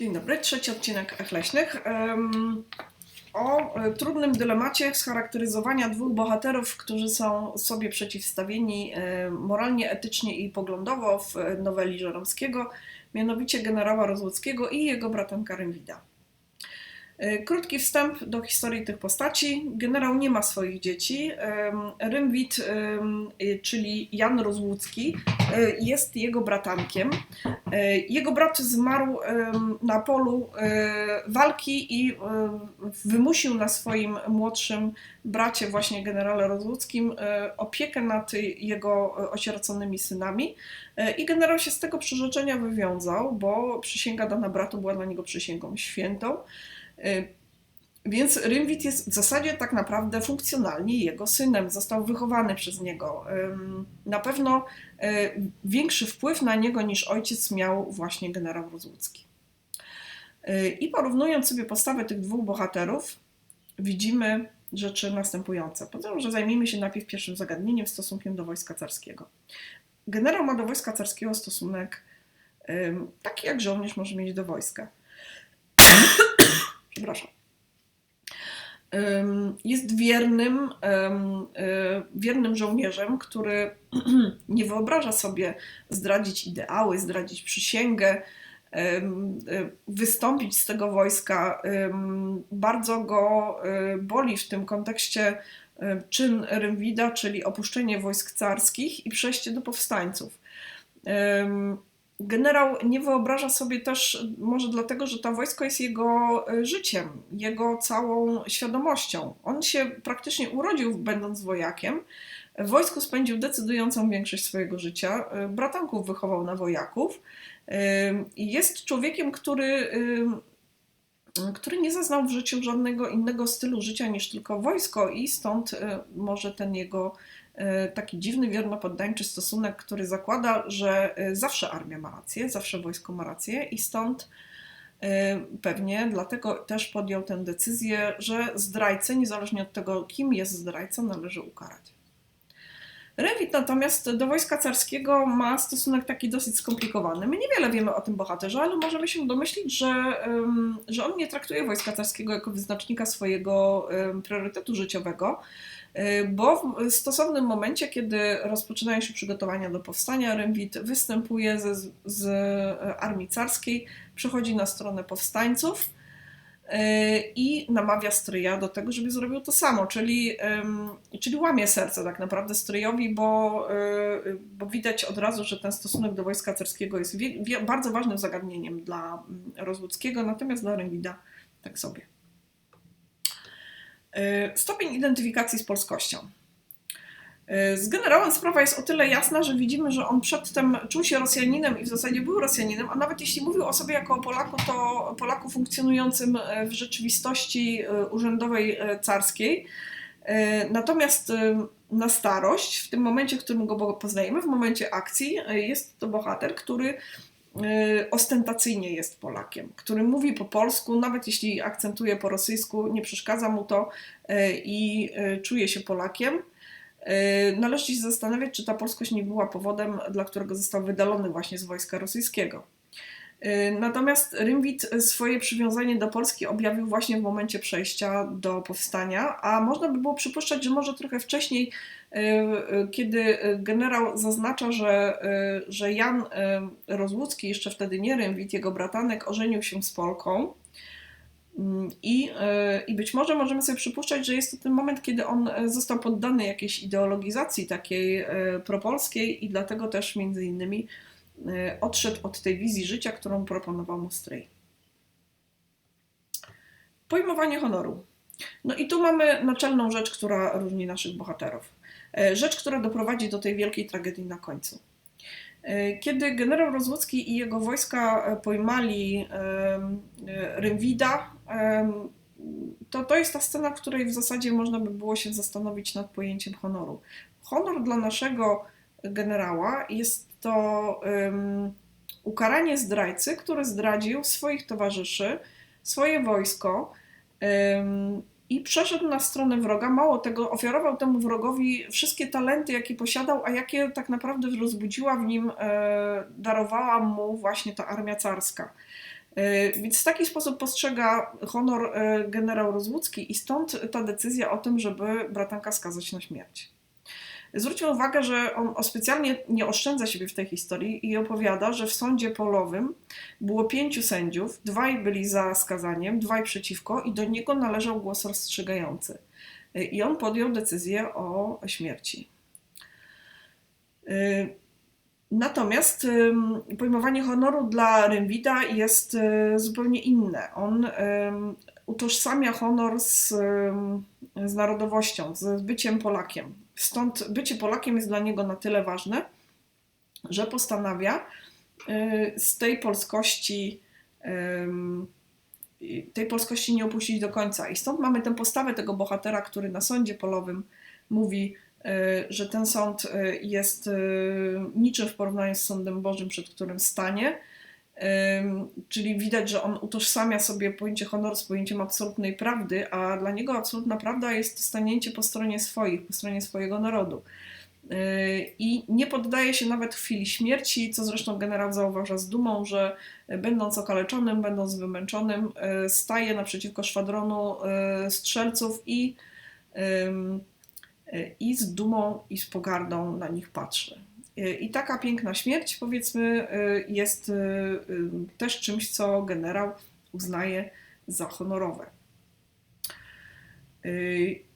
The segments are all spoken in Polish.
Dzień dobry, trzeci odcinek Ech Leśnych. O e, trudnym dylemacie scharakteryzowania dwóch bohaterów, którzy są sobie przeciwstawieni e, moralnie, etycznie i poglądowo w noweli Żeromskiego, mianowicie generała Rozłuckiego i jego bratanka Rymwida. E, Krótki wstęp do historii tych postaci. Generał nie ma swoich dzieci. Rymwid, czyli Jan Rozłucki, jest jego bratankiem. E, Jego brat zmarł na polu e, walki i wymusił na swoim młodszym bracie, właśnie generale Rozłuckim, e, opiekę nad jego e, osieroconymi synami. E, I generał się z tego przyrzeczenia wywiązał, bo przysięga dana bratu była dla niego przysięgą świętą. Więc Rymwid jest w zasadzie tak naprawdę funkcjonalnie jego synem, został wychowany przez niego. Na pewno e, większy wpływ na niego niż ojciec miał właśnie generał Rozłucki. E, I porównując sobie postawę tych dwóch bohaterów, widzimy rzeczy następujące. Potem, że zajmijmy się najpierw pierwszym zagadnieniem stosunkiem do wojska carskiego. Generał ma do wojska carskiego stosunek taki, jak żołnierz może mieć do wojska. Przepraszam. Jest wiernym, e, wiernym żołnierzem, który nie wyobraża sobie zdradzić ideały, zdradzić przysięgę, e, wystąpić z tego wojska. Bardzo go e, boli w tym kontekście czyn Rymwida, czyli opuszczenie wojsk carskich i przejście do powstańców. Generał nie wyobraża sobie też, może dlatego, że to wojsko jest jego e, życiem, jego całą świadomością. On się praktycznie urodził, będąc wojakiem. W wojsku spędził decydującą większość swojego życia. E, Bratanków wychował na wojaków. E, jest człowiekiem, który, który nie zaznał w życiu żadnego innego stylu życia niż tylko wojsko, i stąd może ten jego taki dziwny, wiernopoddańczy stosunek, który zakłada, że e, zawsze armia ma rację, zawsze wojsko ma rację, i stąd e, pewnie dlatego też podjął tę decyzję, że zdrajcę, niezależnie od tego, kim jest zdrajca, należy ukarać. Rewit natomiast do wojska carskiego ma stosunek taki dosyć skomplikowany. My niewiele wiemy o tym bohaterze, ale możemy się domyślić, że, że on nie traktuje wojska carskiego jako wyznacznika swojego priorytetu życiowego, bo w stosownym momencie, kiedy rozpoczynają się przygotowania do powstania, Rymwid występuje ze, z armii carskiej, przechodzi na stronę powstańców y, i namawia stryja do tego, żeby zrobił to samo, czyli, czyli łamie serce tak naprawdę stryjowi, bo, bo widać od razu, że ten stosunek do wojska carskiego jest bardzo ważnym zagadnieniem dla mm, Rozłuckiego, natomiast dla Rymwida tak sobie. Y, Stopień identyfikacji z polskością. Y, Z generałem sprawa jest o tyle jasna, że widzimy, że on przedtem czuł się Rosjaninem i w zasadzie był Rosjaninem, a nawet jeśli mówił o sobie jako o Polaku, to Polaku funkcjonującym e, w rzeczywistości e, urzędowej e, carskiej. E, Natomiast e, na starość, w tym momencie, w którym go poznajemy, w momencie akcji, e, jest to bohater, który e, ostentacyjnie jest Polakiem, który mówi po polsku, nawet jeśli akcentuje po rosyjsku, nie przeszkadza mu to e, i e, czuje się Polakiem. Należy się zastanawiać, czy ta polskość nie była powodem, dla którego został wydalony właśnie z wojska rosyjskiego. E, Natomiast Rymwid swoje przywiązanie do Polski objawił właśnie w momencie przejścia do powstania, a można by było przypuszczać, że może trochę wcześniej, e, e, kiedy generał zaznacza, że, że Jan Rozłucki, jeszcze wtedy nie Rymwid, jego bratanek, ożenił się z Polką. Mm, I, I być może możemy sobie przypuszczać, że jest to ten moment, kiedy on został poddany jakiejś ideologizacji takiej propolskiej i dlatego też między innymi odszedł od tej wizji życia, którą proponował mu stryj. Pojmowanie honoru. No i tu mamy naczelną rzecz, która różni naszych bohaterów. E, Rzecz, która doprowadzi do tej wielkiej tragedii na końcu. E, Kiedy generał Rozłucki i jego wojska e, pojmali e, Rymwida, to to jest ta scena, w której w zasadzie można by było się zastanowić nad pojęciem honoru. Honor dla naszego generała jest to em, ukaranie zdrajcy, który zdradził swoich towarzyszy, swoje wojsko em, i przeszedł na stronę wroga. Mało tego, ofiarował temu wrogowi wszystkie talenty, jakie posiadał, a jakie tak naprawdę rozbudziła w nim, e, darowała mu właśnie ta armia carska. Więc w taki sposób postrzega honor generał Rozłucki i stąd ta decyzja o tym, żeby bratanka skazać na śmierć. Zwróćmy uwagę, że on specjalnie nie oszczędza siebie w tej historii i opowiada, że w sądzie polowym było pięciu sędziów, dwaj byli za skazaniem, dwaj przeciwko i do niego należał głos rozstrzygający. I on podjął decyzję o śmierci. Natomiast pojmowanie honoru dla Rembida jest e, zupełnie inne. On utożsamia honor z, z narodowością, z byciem Polakiem. Stąd bycie Polakiem jest dla niego na tyle ważne, że postanawia y, z tej polskości tej polskości nie opuścić do końca. I stąd mamy tę postawę tego bohatera, który na sądzie polowym mówi, y, że ten sąd y, jest niczym w porównaniu z sądem Bożym, przed którym stanie. Czyli widać, że on utożsamia sobie pojęcie honoru z pojęciem absolutnej prawdy, a dla niego absolutna prawda jest stanięcie po stronie swoich, po stronie swojego narodu. Yy, I nie poddaje się nawet chwili śmierci, co zresztą generał zauważa z dumą, że będąc okaleczonym, będąc wymęczonym, yy, staje naprzeciwko szwadronu yy, strzelców i, i z dumą i z pogardą na nich patrzy. I taka piękna śmierć, powiedzmy, y, jest y, y, też czymś, co generał uznaje za honorowe.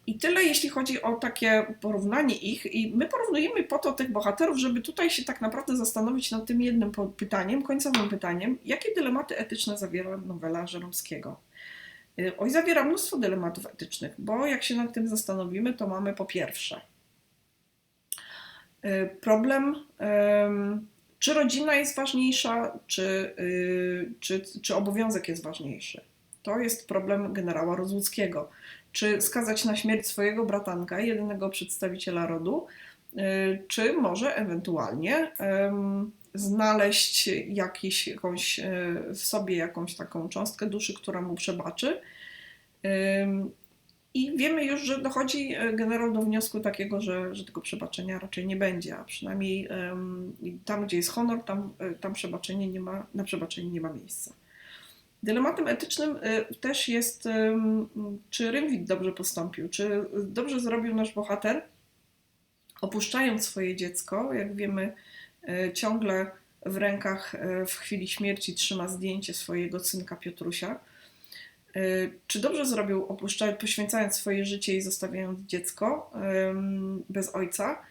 I tyle, jeśli chodzi o takie porównanie ich. I my porównujemy po to tych bohaterów, żeby tutaj się tak naprawdę zastanowić nad tym jednym pytaniem, końcowym pytaniem, jakie dylematy etyczne zawiera nowela Żeromskiego. Oj, zawiera mnóstwo dylematów etycznych, bo jak się nad tym zastanowimy, to mamy po pierwsze – Y, problem, czy rodzina jest ważniejsza, czy, y, czy, czy obowiązek jest ważniejszy. To jest problem generała Rozłuckiego. Czy skazać na śmierć swojego bratanka, jedynego przedstawiciela rodu, y, czy może ewentualnie znaleźć jakiś, jakąś, w sobie jakąś taką cząstkę duszy, która mu przebaczy i wiemy już, że dochodzi e, generał do wniosku takiego, że, że tego przebaczenia raczej nie będzie, a przynajmniej tam, gdzie jest honor, tam, e, tam przebaczenie nie ma, na przebaczenie nie ma miejsca. Dylematem etycznym e, też jest, czy Rymwit dobrze postąpił, czy dobrze zrobił nasz bohater, opuszczając swoje dziecko. Jak wiemy, ciągle w rękach w chwili śmierci trzyma zdjęcie swojego synka Piotrusia czy dobrze zrobił, opuszczając, poświęcając swoje życie i zostawiając dziecko bez ojca?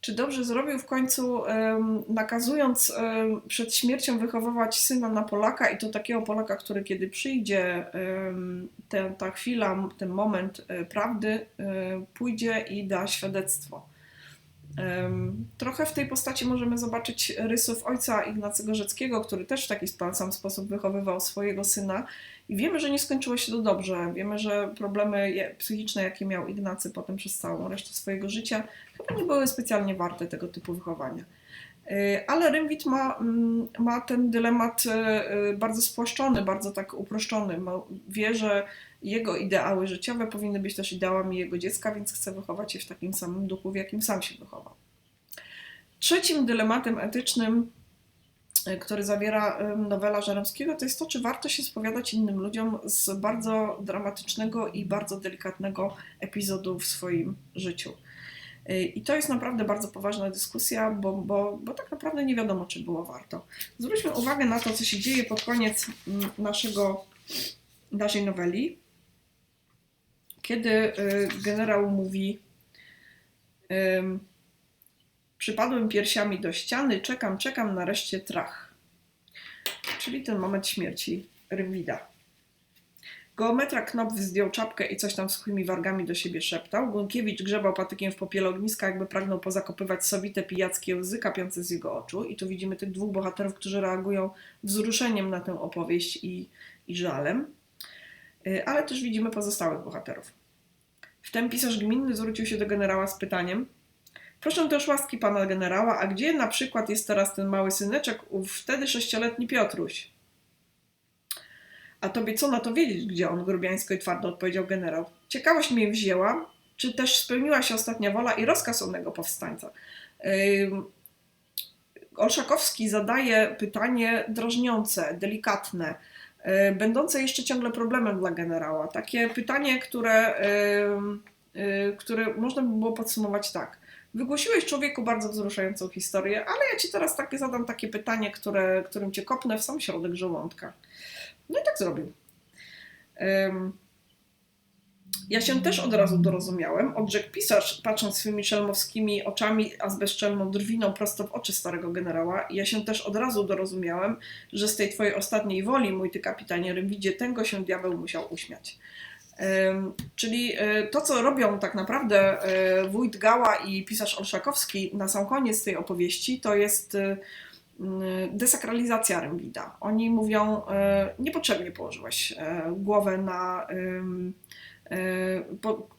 Czy dobrze zrobił w końcu, nakazując przed śmiercią wychowywać syna na Polaka i to takiego Polaka, który kiedy przyjdzie ten, ta chwila, ten moment e, prawdy, e, pójdzie i da świadectwo? Trochę w tej postaci możemy zobaczyć rysów ojca Ignacego Rzeckiego, który też w taki sam sposób wychowywał swojego syna. I wiemy, że nie skończyło się to dobrze. Wiemy, że problemy psychiczne, jakie miał Ignacy potem przez całą resztę swojego życia, chyba nie były specjalnie warte tego typu wychowania. Y, ale Rymwit ma, mm, ma ten dylemat y, y, bardzo spłaszczony, bardzo tak uproszczony. Wie, że jego ideały życiowe powinny być też ideałami jego dziecka, więc chce wychować je w takim samym duchu, w jakim sam się wychował. Trzecim dylematem etycznym, e, który zawiera nowela Żeromskiego, to jest to, czy warto się spowiadać innym ludziom z bardzo dramatycznego i bardzo delikatnego epizodu w swoim życiu. E, I to jest naprawdę bardzo poważna dyskusja, bo, bo, bo tak naprawdę nie wiadomo, czy było warto. Zwróćmy uwagę na to, co się dzieje pod koniec naszego, naszej noweli kiedy y, generał mówi: Przypadłem piersiami do ściany, czekam, czekam, nareszcie trach. Czyli ten moment śmierci Rywida. Geometra Knopf zdjął czapkę i coś tam suchymi wargami do siebie szeptał. Gąkiewicz grzebał patykiem w popiele ogniska, jakby pragnął pozakopywać sobite pijackie łzy kapiące z jego oczu. I tu widzimy tych dwóch bohaterów, którzy reagują wzruszeniem na tę opowieść i, i żalem. Y, ale też widzimy pozostałych bohaterów. Wtem pisarz gminny zwrócił się do generała z pytaniem: Proszę też łaski pana generała, a gdzie na przykład jest teraz ten mały syneczek, ów wtedy sześcioletni Piotruś? A tobie co na to wiedzieć, gdzie on grubiańsko i twardo odpowiedział generał. Ciekawość mnie wzięła, czy też spełniła się ostatnia wola i rozkaz onego powstańca. Olszakowski zadaje pytanie drażniące, delikatne, będące jeszcze ciągle problemem dla generała. Takie pytanie, które, y, y, które można by było podsumować tak. Wygłosiłeś człowieku bardzo wzruszającą historię, ale ja ci teraz takie zadam takie pytanie, które, którym cię kopnę w sam środek żołądka. No i tak zrobił. Ja się też od razu dorozumiałem, odrzekł pisarz, patrząc swymi szelmowskimi oczami, a z bezczelną drwiną prosto w oczy starego generała. Ja się też od razu dorozumiałem, że z tej twojej ostatniej woli, mój ty kapitanie Rymwidzie, tęgo się diabeł musiał uśmiać. Czyli y, to, co robią tak naprawdę y, wójt Gała i pisarz Olszakowski na sam koniec tej opowieści, to jest y, desakralizacja Rymwida. Oni mówią, niepotrzebnie położyłeś głowę na... y,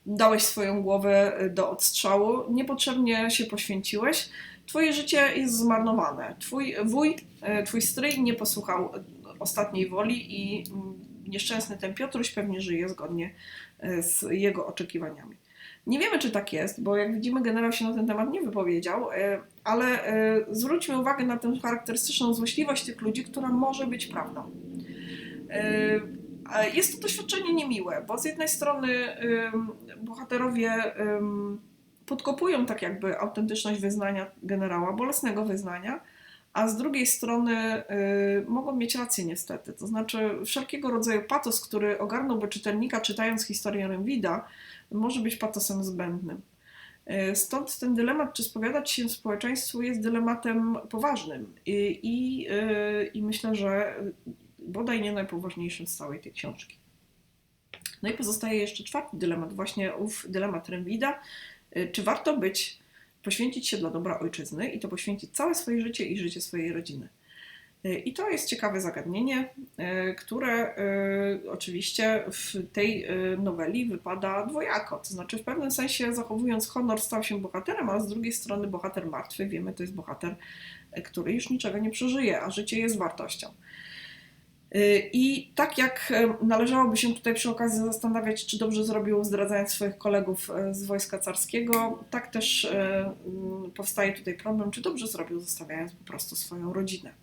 Dałeś swoją głowę do odstrzału, niepotrzebnie się poświęciłeś. Twoje życie jest zmarnowane. Twój wuj, y, twój stryj nie posłuchał ostatniej woli i mm, nieszczęsny ten Piotruś pewnie żyje zgodnie y, z jego oczekiwaniami. Nie wiemy, czy tak jest, bo jak widzimy, generał się na ten temat nie wypowiedział, y, ale y, zwróćmy uwagę na tę charakterystyczną złośliwość tych ludzi, która może być prawdą. Jest to doświadczenie niemiłe, bo z jednej strony bohaterowie podkopują tak jakby autentyczność wyznania generała, bolesnego wyznania, a z drugiej strony y, mogą mieć rację niestety. To znaczy wszelkiego rodzaju patos, który ogarnąłby czytelnika czytając historię Rembida, może być patosem zbędnym. Y, Stąd ten dylemat, czy spowiadać się społeczeństwu, jest dylematem poważnym i, i, y, i myślę, że bodaj nie najpoważniejszym z całej tej książki. No i pozostaje jeszcze czwarty dylemat, właśnie ów dylemat Rembida. Y, Czy warto być, poświęcić się dla dobra ojczyzny i to poświęcić całe swoje życie i życie swojej rodziny? Y, I to jest ciekawe zagadnienie, y, które oczywiście w tej noweli wypada dwojako. To znaczy, w pewnym sensie, zachowując honor, stał się bohaterem, a z drugiej strony bohater martwy, wiemy, to jest bohater, który już niczego nie przeżyje, a życie jest wartością. Y, I tak jak y, należałoby się tutaj przy okazji zastanawiać, czy dobrze zrobił zdradzając swoich kolegów y, z wojska carskiego, tak też y, mm, powstaje tutaj problem, czy dobrze zrobił zostawiając po prostu swoją rodzinę.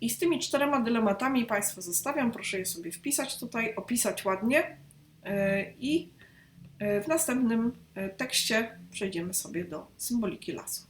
I z tymi czterema dylematami Państwa zostawiam. Proszę je sobie wpisać tutaj, opisać ładnie i w następnym tekście przejdziemy sobie do symboliki lasu.